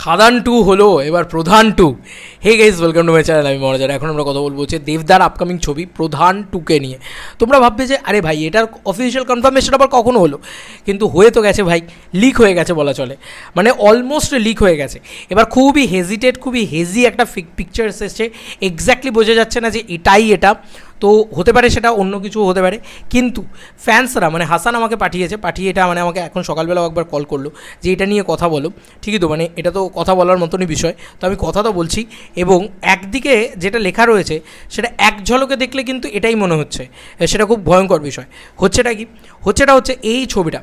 খাদান two হলো, এবার প্রধান two. Hey guys welcome to my channel আমি মহারাজার এখন আমরা কথা বলব হচ্ছে দেবদার আপকামিং ছবি প্রধান টুকে নিয়ে। তোমরা ভাববে যে, আরে ভাই, এটার অফিসিয়াল কনফার্মেশন আবার কখন হলো? কিন্তু হয়ে তো গেছে ভাই লিক হয়ে গেছে বলা চলে। মানে অলমোস্ট লিক হয়ে গেছে। এবার খুবই হেজিটেড খুবই হেজি একটা পিকচার্স এসছে। এক্স্যাক্টলি বোঝা যাচ্ছে না যে এটাই এটা। তো হতে পারে সেটা অন্য কিছু হতে পারে। কিন্তু ফ্যান্সরা মানে হাসান আমাকে পাঠিয়েছে, পাঠিয়ে এটা মানে আমাকে এখন সকালবেলাও একবার কল করল যে এটা নিয়ে কথা বলো। ঠিকই তো? মানে এটা তো কথা বলার মতনই বিষয়। তো আমি কথা তো বলছি এবং একদিকে যেটা লেখা রয়েছে সেটা এক ঝলকে দেখলে কিন্তু এটাই মনে হচ্ছে। সেটা খুব ভয়ঙ্কর বিষয়। হচ্ছেটা কি? হচ্ছেটা হচ্ছে এই ছবিটা।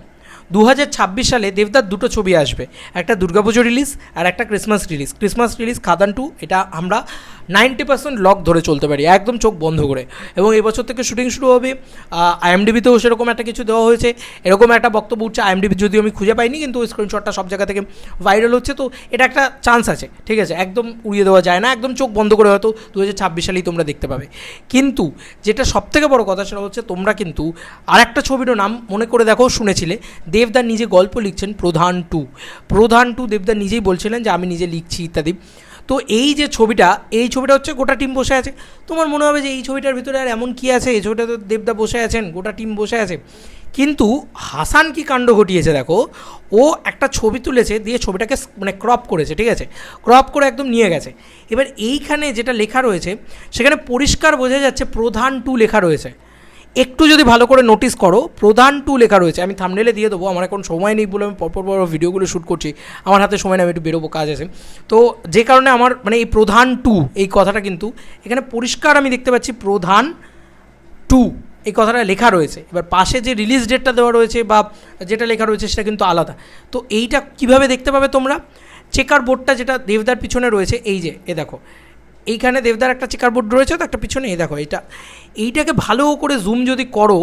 দু হাজার ছাব্বিশ সালে দেবদার দুটো ছবি আসবে। একটা দুর্গাপুজো রিলিজ আর একটা Christmas release Christmas release Khadaan two এটা আমরা নাইনটি পার্সেন্ট লক ধরে চলতে পারি, একদম চোখ বন্ধ করে। এবং এই বছর থেকে শুটিং শুরু হবে। আইএমডিবিতেও সেরকম একটা কিছু দেওয়া হয়েছে। এরকম একটা বক্তব্য উঠছে আইএমডিবি যদিও আমি খুঁজে পাইনি, কিন্তু স্ক্রিনশটটা সব জায়গা থেকে ভাইরাল হচ্ছে। তো এটা একটা চান্স আছে, ঠিক আছে? একদম উড়িয়ে দেওয়া যায় না, একদম চোখ বন্ধ করে হয়তো দু হাজার ছাব্বিশ সালেই তোমরা দেখতে পাবে। কিন্তু যেটা সবথেকে বড় কথা সেটা হচ্ছে, তোমরা কিন্তু আর একটা ছবিরও নাম মনে করে দেখো, শুনেছিলে দেবদার নিজে গল্প লিখছেন প্রধান টু। প্রধান টু দেবদার নিজেই বলছিলেন যে, আমি নিজে লিখছি, ইত্যাদি। তো এই যে ছবিটা, এই ছবিটা হচ্ছে গোটা টিম বসে আছে। তোমার মনে হবে যে, এই ছবিটার ভিতরে আর এমন কী আছে? এই ছবিটা তো দেবদা বসে আছেন, গোটা টিম বসে আছে। কিন্তু হাসান কি কাণ্ড ঘটিয়েছে দেখো? ও একটা ছবি তুলেছে দিয়ে ছবিটাকে মানে ক্রপ করেছে, ঠিক আছে? ক্রপ করে একদম নিয়ে গেছে। এবার এইখানে যেটা লেখা রয়েছে, সেখানে পরিষ্কার বোঝা যাচ্ছে প্রধান টু লেখা রয়েছে। একটু যদি ভালো করে নোটিস করো, প্রধান টু লেখা রয়েছে। আমি থামনেলে দিয়ে দেবো, আমার এখন সময় নেই বলে আমি পরপর পর ভিডিওগুলো শ্যুট করছি। আমার হাতে সময় নেই, আমি একটু বেরোবো, কাজ আছে। তো যে কারণে আমার মানে এই প্রধান টু এই কথাটা কিন্তু এখানে পরিষ্কার আমি দেখতে পাচ্ছি প্রধান টু এই কথাটা লেখা রয়েছে। এবার পাশে যে রিলিজ ডেটটা দেওয়া রয়েছে বা যেটা লেখা রয়েছে সেটা কিন্তু আলাদা। তো এইটা কীভাবে দেখতে পাবে তোমরা? চেকার বোর্ডটা যেটা দেবদার পিছনে রয়েছে, এই যে, এ দেখো। এইখানে দেবদার একটা চিকার বোর্ড রয়েছে, তো একটা পিছনে, এই দেখো এটা এইটাকে ভালো করে জুম যদি করো,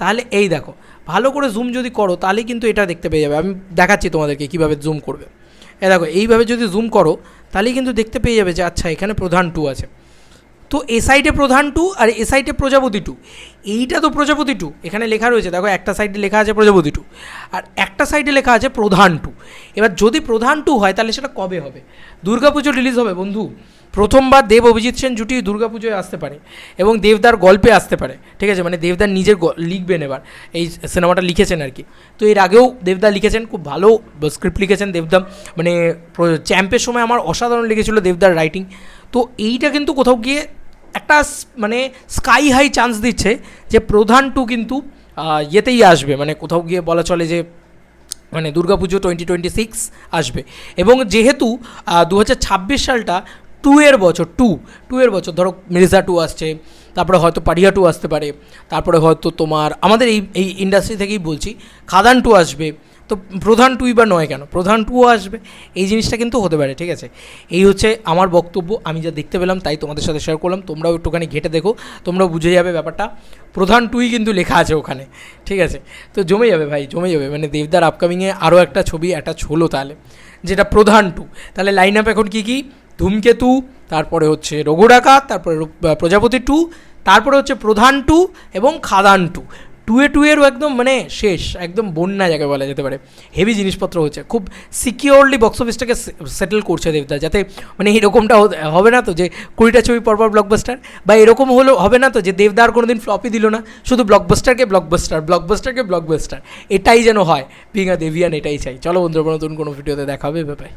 তাহলে এই দেখো, ভালো করে জুম যদি করো, তাহলে কিন্তু এটা দেখতে পেয়ে যাবে। আমি দেখাচ্ছি তোমাদেরকে কীভাবে জুম করবে। এ দেখো, এইভাবে যদি জুম করো, তাহলে কিন্তু দেখতে পেয়ে যাবে যে আচ্ছা এখানে প্রধান টু আছে। তো এ সাইডে প্রধান টু আর এ সাইডে প্রজাপতি টু। এইটা তো প্রজাপতি টু। এখানে লেখা রয়েছে, দেখো একটা সাইডে লেখা আছে প্রজাপতি টু আর একটা সাইডে লেখা আছে প্রধান টু। এবার যদি প্রধান টু হয়, তাহলে সেটা কবে হবে? দুর্গাপুজো রিলিজ হবে, বন্ধু। প্রথমবার দেব অভিজিৎ সেন জুটি দুর্গাপুজোয় আসতে পারে এবং দেবদার গল্পে আসতে পারে। ঠিক আছে? মানে দেবদার নিজের লিখবেন এবার। এই সিনেমাটা লিখেছেন আর কি। তো এর আগেও দেবদা লিখেছেন, খুব ভালো স্ক্রিপ্ট লিখেছেন দেবদা। মানে চ্যাম্পের সময় আমার অসাধারণ লেগেছিলো দেবদার রাইটিং তো এইটা কিন্তু কোথাও গিয়ে একটা মানে স্কাই হাই চান্স দিচ্ছে যে প্রধান টু কিন্তু ইয়েতেই আসবে। মানে কোথাও গিয়ে বলা চলে যে মানে দুর্গাপুজো টোয়েন্টি টোয়েন্টি সিক্স আসবে। এবং যেহেতু দু হাজার ছাব্বিশ সালটা টু এর বছর টু টু এর বছর, ধরো মির্জা টু আসছে, তারপরে হয়তো পারিয়া টু আসতে পারে, তারপরে হয়তো তোমার, আমাদের এই এই ইন্ডাস্ট্রি থেকেই বলছি, খাদান টু আসবে তো প্রধান টুই বা নয় কেন? প্রধান টুও আসবে। এই জিনিসটা কিন্তু হতে পারে, ঠিক আছে? এই হচ্ছে আমার বক্তব্য, আমি যা দেখতে পেলাম তাই তোমাদের সাথে শেয়ার করলাম। তোমরাও একটুখানি ঘেটে দেখো, তোমরাও বুঝে যাবে ব্যাপারটা। প্রধান টুই কিন্তু লেখা আছে ওখানে, ঠিক আছে? তো জমে যাবে ভাই, জমে যাবে। মানে দেবদার আপকামিংয়ে আরও একটা ছবি অ্যাটাচ হলো তাহলে, যেটা প্রধান টু তাহলে লাইন আপ এখন কী কী? ধূমকেতু তারপরে হচ্ছে রঘু ডাকাত তারপরে রূপ- প্রজাপতি টু তারপরে হচ্ছে প্রধান টু এবং খাদান টু টুয়ে টুয়েরও একদম মানে শেষ, একদম বন্যা যাকে বলা যেতে পারে। হেভি জিনিসপত্র হচ্ছে। খুব সিকিওরলি বক্স অফিসটাকে সেটেল করছে দেবদা, যাতে মানে এরকমটা হবে না তো যে কুড়িটা ছবি পরপর ব্লকবাস্টার বা এরকম হলো, হবে না তো যে দেবদার কোনো দিন ফ্লপই দিল না। শুধু ব্লকবাস্টারকে ব্লকবাস্টার ব্লকবাস্টারকে ব্লকবাস্টার এটাই যেন হয় বিং আ দেবিয়ান এটাই চাই। চলো বন্ধুরা নতুন কোনো ভিডিওতে দেখা হবে ব্যাপারে